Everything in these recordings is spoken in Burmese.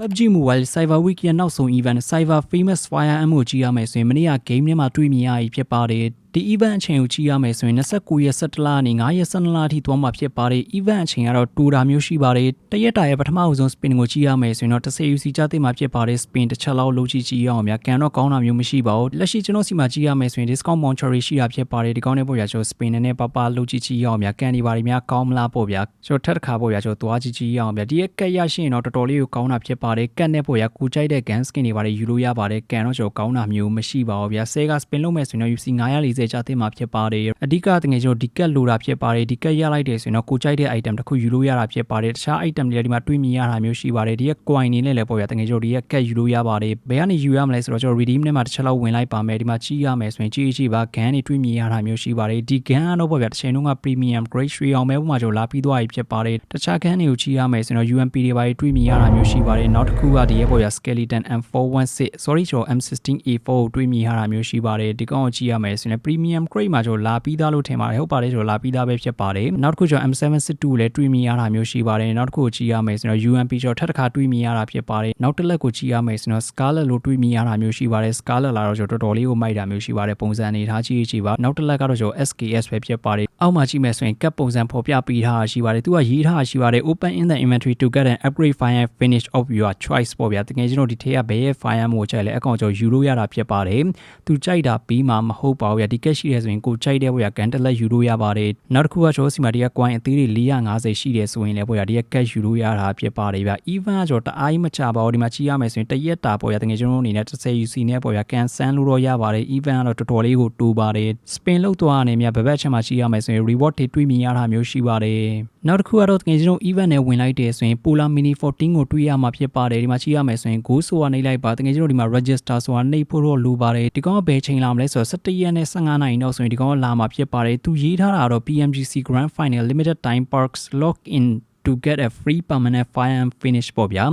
PUBG Mobile Cyber Week ရဲ့နောက်ဆုံး event Cyber Famous Firearm ကိုကြည့်ရမယ်ဆိုရင်မနေ့က game ထဲမှာတွေ့မြင်ရပြီဖြစ်ပါတယ် ဒီ event အချိန်ကိုကြည့်ရမယ်ဆိုရင်29ရက်17လနဲ့9ရက်12လအထိသွားမှာဖြစ်ပါတယ် event အချိန်ကတော့တူတာမျိုးရှိပါတယ်တရက်တာရဲ့ပထမအဆုံး spin ကိုကြည့်ရမယ်ဆိုရင်တော့10 UC ကြားသိမှာဖြစ်ပါတယ် spin တစ်ချက်လောက်လုပ်ကြည့်ကြည့်ရအောင်များကန်တော့ကောင်းတာမျိုးမရှိပါဘူးလက်ရှိကျွန်တော်စီမှာကြည့်ရမယ်ဆိုရင် discount voucher ရှိတာဖြစ်ပါတယ်ဒီကောင်းတဲ့ပေါ့ဗျာကျွန်တော် spin နဲ့ပပလုပ်ကြည့်ကြည့်ရအောင်များကန်ဒီပါတွေများကောင်းမလားပေါ့ဗျာကျွန်တော်ထက်တစ်ခါပေါ့ဗျာကျွန်တော်သွားကြည့်ကြည့်ရအောင်ဗျာဒီရဲ့ကက်ရရှိရင်တော့တော်တော်လေးကိုကောင်းတာဖြစ်ပါတယ်ကက်နဲ့ပေါ့ဗျာကိုကြိုက်တဲ့ gun skin တွေပါတယ်ယူလို့ရပါတယ်ကန်တော့ကျွန်တော်ကောင်းတာမျိုးမရှိပါဘူးဗျာဆဲက spin လုပ်မယ်ဆိုရင်တော့ UC 940ကြားသိမှာဖြစ်ပါတယ်အဓိကတကယ်ကျွန်တော်ဒီကက်လိုတာဖြစ်ပါတယ်ဒီကက်ရလိုက်တယ်ဆိုရင်တော့ကိုကြိုက်တဲ့ item တစ်ခုယူလို့ရတာဖြစ်ပါတယ်တခြား item တွေဒီမှာတွေးမြင်ရတာမျိုးရှိပါတယ်ဒီရဲ့ coin နေနဲ့လည်းပေါ့ဗျာတကယ်ကျွန်တော်ဒီရဲ့ကက်ယူလို့ရပါတယ်ဘယ်ကနေယူရမလဲဆိုတော့ကျွန်တော် redeem နဲ့မှာတစ်ချက်လောက်ဝင်လိုက်ပါမယ်ဒီမှာကြီးရမယ်ဆိုရင်ကြီးကြီးပါ gun တွေတွေးမြင်ရတာမျိုးရှိပါတယ်ဒီ gun ကတော့ပေါ့ဗျာတစ်ချိန်လုံးက premium grade 3အောင်ပဲပုံမှာကျွန်တော်လာပြီးသွားပြီဖြစ်ပါတယ်တခြား gun တွေကိုကြီးရမယ်ဆိုရင်တော့ UMP တွေပါတွေးမြင်ရတာမျိုးရှိပါတယ်နောက်တစ်ခုကဒီရဲ့ပေါ့ဗျာ skeleton M416 sorry ကျွန်တော် M16A4 ကိုတွေးမြင်ရတာမျိုးရှိပါတယ်ဒီကောင်ကိုကြီးရမယ်ဆိုရင် premium grade မှာကျွန်တော်လာပြီးသားလို့ထင်ပါတယ်ဟုတ်ပါတယ်ကျွန်တော်လာပြီးသားပဲဖြစ်ပါတယ်နောက်တစ်ခုကျွန်တော် M762 ကိုလည်းတွေးမြင်ရတာမျိုးရှိပါတယ်နောက်တစ်ခုကိုကြီးရမယ်ဆိုရင် UMP ကျွန်တော်ထပ်တစ်ခါတွေးမြင်ရတာဖြစ်ပါတယ်နောက်တစ်လက်ကိုကြီးရမယ်ဆိုရင် Scarlet လို့တွေးမြင်ရတာမျိုးရှိပါတယ် Scarlet လာတော့ကျွန်တော်တော်တော်လေးကိုမိုက်တာမျိုးရှိပါတယ်ပုံစံအနေထားကြီးကြီးပါနောက်တစ်လက်ကတော့ကျွန်တော် SKS ပဲဖြစ်ပါတယ်အောက်မှာကြည့်မယ်ဆိုရင်ကပ်ပုံစံဖော်ပြပေးထားတာရှိပါတယ်သူကရေးထားတာရှိပါတယ် open in the inventory to get an upgrade fire finish of your choice ပေါ့ဗျာတကယ်ကျွန်တော်ဒီထဲကဘယ်ရဲ့ fire မို့ကြိုက်လဲအကောင်ကျွန်တော်ယူလို့ရတာဖြစ်ပါတယ်သူကြိုက်တာပြီးမှမဟုတ်ပါဘူးဗျာဒီကက်ရှိတယ်ဆိုရင်ကိုကြိုက်တဲ့ပေါ့ဗျာကန်တလက်ယူလို့ရပါတယ်နောက်တစ်ခုကကျွန်တော်စီမာဒီက coin အသေးတွေ450ရှိတယ်ဆိုရင်လည်းပေါ့ဗျာဒီကကက်ယူလို့ရတာဖြစ်ပါတယ်ဗျာ even ကကျွန်တော်တအားကြီးမချပါဘူးဒီမှာချီရမယ်ဆိုရင်တရက်တာပေါ့ဗျာတကယ်ကျွန်တော်အနေနဲ့30 UC နဲ့ပေါ့ဗျာကန်ဆန်းလို့တော့ရပါတယ် even ကတော့တော်တော်လေးကိုတူပါတယ် spin လောက်သွားနေမြဘဘက်ချက်မှာချီရမယ်ဆိုရင် reward တွေတွေးမြင်ရတာမျိုးရှိပါတယ် နောက်တစ်ခုကတော့တကယ်ကျွန်တော် event နဲ့ဝင်လိုက်တယ်ဆိုရင် Polar Mini 14ကိုတွေးရမှာဖြစ်ပါတယ်ဒီမှာချီရမယ်ဆိုရင် go ဆိုတာနှိပ်လိုက်ပါတကယ်ကျွန်တော်ဒီမှာ register ဆိုတာနှိပ်ဖို့တော့လိုပါတယ်ဒီကောင်ကဘယ်ချိန်လာမလဲဆိုတော့17ရက်နဲ့15နိုင်တော့ဆိုရင်ဒီကောင်ကလာမှာဖြစ်ပါတယ်သူရေးထားတာတော့ PMGC Grand Final Limited Time Parks Lock in to get a free permanent fire and finish ပေါ့ဗျာ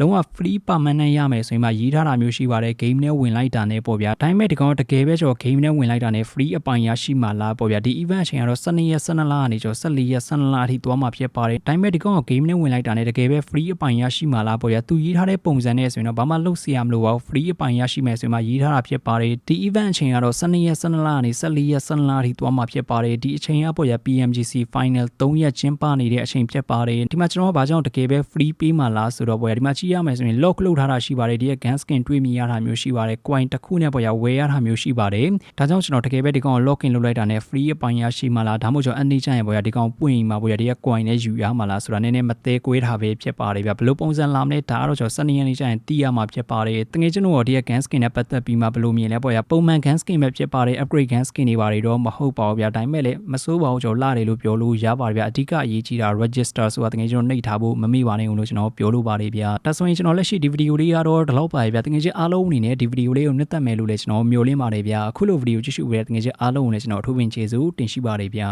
လုံးဝ free permanent ရမယ်ဆိုရင်မှရေးထားတာမျိုးရှိပါတယ် game နဲ့ဝင်လိုက်တာနဲ့ပေါ့ဗျာဒါပေမဲ့ဒီကောင်တကယ်ပဲကျွန်တော် game နဲ့ဝင်လိုက်တာနဲ့ free အပိုင်ရရှိမှာလားပေါ့ဗျာဒီ event အချိန်ကတော့12ရက်12လကနေကျွန်တော်14ရက်12လအထိသွားမှာဖြစ်ပါတယ်ဒါပေမဲ့ဒီကောင်က game နဲ့ဝင်လိုက်တာနဲ့တကယ်ပဲ free အပိုင်ရရှိမှာလားပေါ့ဗျာသူရေးထားတဲ့ပုံစံနဲ့ဆိုရင်တော့ဘာမှလုပ်စရာမလိုပါဘူး free အပိုင်ရရှိမယ်ဆိုရင်မှရေးထားတာဖြစ်ပါတယ်ဒီ event အချိန်ကတော့12ရက်12လကနေ14ရက်12လအထိသွားမှာဖြစ်ပါတယ်ဒီအချိန်ကပေါ့ဗျာ PMGC final 3ရက်ကျင်းပနေတဲ့အချိန်ဖြစ်ပါတယ်ဒီမှာကျွန်တော်ကဘာကြောင့်တကယ်ပဲ free ပေးမှာလားဆိုတော့ပေါ့ဗျာဒီမှာကြည့်ရမယ်ဆိုရင် lock လုပ်ထားတာရှိပါတယ်ဒီရဲ့ gun skin တွေးမိရတာမျိုးရှိပါတယ် coin တစ်ခုနဲ့ပေါ့ရဝယ်ရတာမျိုးရှိပါတယ်ဒါကြောင့်ကျွန်တော်တကယ်ပဲဒီကောင်ကို lock in လုပ်လိုက်တာနဲ့ free အပိုင်းရရှိမှလားဒါမှမဟုတ်ကျွန်တော်အနေချရင်ပေါ့ရဒီကောင်ပွင့်မှာပေါ့ရဒီရဲ့ coin နဲ့ယူရမှာလားဆိုတာနည်းနည်းမသေးကွေးတာပဲဖြစ်ပါတယ်ဗျဘယ်လိုပုံစံလာမလဲဒါကတော့ကျွန်တော်စနေနေ့ကျရင်တီးရမှာဖြစ်ပါတယ်တကယ်ကျွန်တော်ဒီရဲ့ gun skin နဲ့ပတ်သက်ပြီးမှဘယ်လိုမြင်လဲပေါ့ရပုံမှန် gun skin ပဲဖြစ်ပါတယ် upgrade gun skin တွေပါတယ်တော့မဟုတ်ပါဘူးဗျဒါပေမဲ့လည်းမစိုးပါဘူးကျွန်တော်လာတယ်လို့ပြောလို့ရပါတယ်ဗျအဓိကအရေးကြီးတာ register ဆိုတာတကယ်ကျွန်တော်နှိပ်ထားဖို့မမေ့ပါနဲ့ဦးလို့ကျွန်တော်ပြောလို့ပါတယ်ဗျဒါဆိုရင်ကျွန်တော်လက်ရှိဒီဗီဒီယိုလေးကတော့ဒီလောက်ပါပဲဗျတကယ်ချင်းအားလုံးအနေနဲ့ဒီဗီဒီယိုလေးကိုနှစ်သက်မယ်လို့လည်းကျွန်တော်မျှော်လင့်ပါတယ်ဗျအခုလိုဗီဒီယိုကြည့်ရှုပေးတဲ့တကယ်ချင်းအားလုံးကိုလည်းကျွန်တော်အထူးပင်ကျေးဇူးတင်ရှိပါတယ်ဗျ